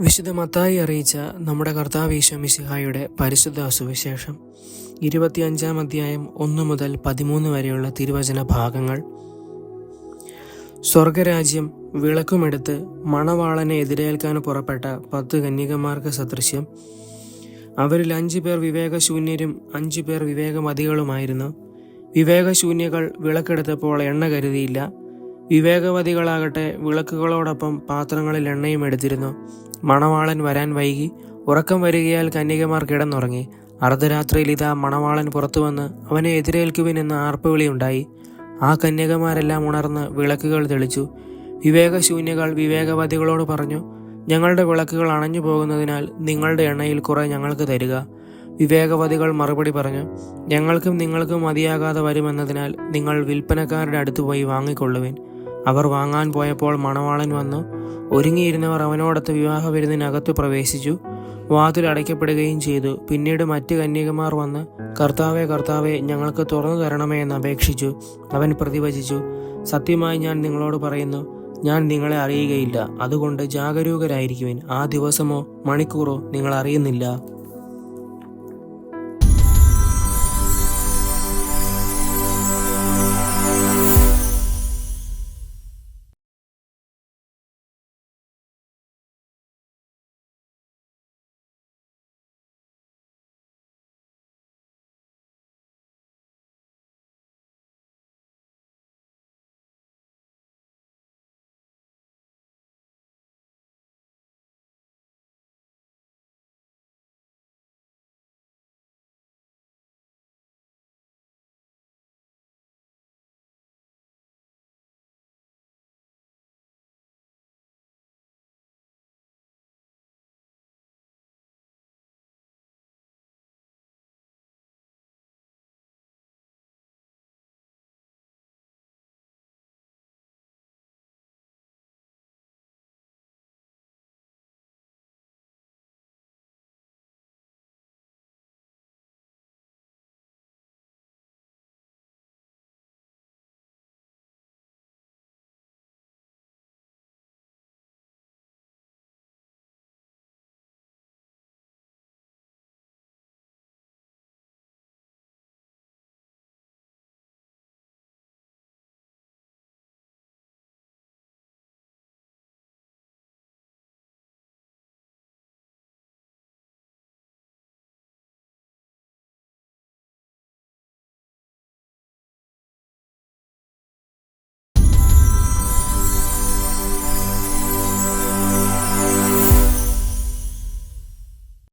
വിശുദ്ധ മത്തായി അറിയിച്ച നമ്മുടെ കർത്താവ് ഈശോമിശിഹായുടെ പരിശുദ്ധ സുവിശേഷം ഇരുപത്തിയഞ്ചാം അധ്യായം ഒന്ന് മുതൽ പതിമൂന്ന് വരെയുള്ള തിരുവചന ഭാഗങ്ങൾ. സ്വർഗരാജ്യം വിളക്കുമെടുത്ത് മണവാളനെ എതിരേൽക്കാൻ പുറപ്പെട്ട പത്ത് കന്യകമാർക്ക് സദൃശ്യം. അവരിൽ അഞ്ചു പേർ വിവേകശൂന്യരും അഞ്ചു പേർ വിവേകമതികളുമായിരുന്നു. വിവേകശൂന്യകൾ വിളക്കെടുത്തപ്പോൾ എണ്ണ കരുതിയില്ല. വിവേകവതികളാകട്ടെ വിളക്കുകളോടൊപ്പം പാത്രങ്ങളിൽ എണ്ണയും എടുത്തിരുന്നു. മണവാളൻ വരാൻ വൈകി. ഉറക്കം വരികയാൽ കന്യകമാർ കിടന്നുറങ്ങി. അർദ്ധരാത്രിയിൽ ഇതാ മണവാളൻ പുറത്തു വന്ന് അവനെ എതിരേൽക്കുവിനെന്ന് ആർപ്പുവിളിയുണ്ടായി ആ കന്യകമാരെല്ലാം ഉണർന്ന് വിളക്കുകൾ തെളിച്ചു. വിവേകശൂന്യകൾ വിവേകവതികളോട് പറഞ്ഞു ഞങ്ങളുടെ വിളക്കുകൾ അണഞ്ഞു പോകുന്നതിനാൽ നിങ്ങളുടെ എണ്ണയിൽ കുറെ ഞങ്ങൾക്ക് തരിക. വിവേകവതികൾ മറുപടി പറഞ്ഞു ഞങ്ങൾക്കും നിങ്ങൾക്കും മതിയാകാതെ വരുമെന്നതിനാൽ നിങ്ങൾ വിൽപ്പനക്കാരുടെ അടുത്ത് പോയി വാങ്ങിക്കൊള്ളുവിൻ. അവർ വാങ്ങാൻ പോയപ്പോൾ മണവാളൻ വന്നു. ഒരുങ്ങിയിരുന്നവർ അവനോടൊത്ത് വിവാഹ വിരുന്നിനകത്ത് പ്രവേശിച്ചു. വാതിൽ അടയ്ക്കപ്പെടുകയും ചെയ്തു. പിന്നീട് മറ്റ് കന്യകമാർ വന്ന് കർത്താവെ കർത്താവെ ഞങ്ങൾക്ക് തുറന്നു തരണമേ എന്ന് അപേക്ഷിച്ചു. അവൻ പ്രതിവചിച്ചു സത്യമായി ഞാൻ നിങ്ങളോട് പറയുന്നു ഞാൻ നിങ്ങളെ അറിയുകയില്ല. അതുകൊണ്ട് ജാഗരൂകരായിരിക്കുവിൻ. ആ ദിവസമോ മണിക്കൂറോ നിങ്ങൾ അറിയുന്നില്ല.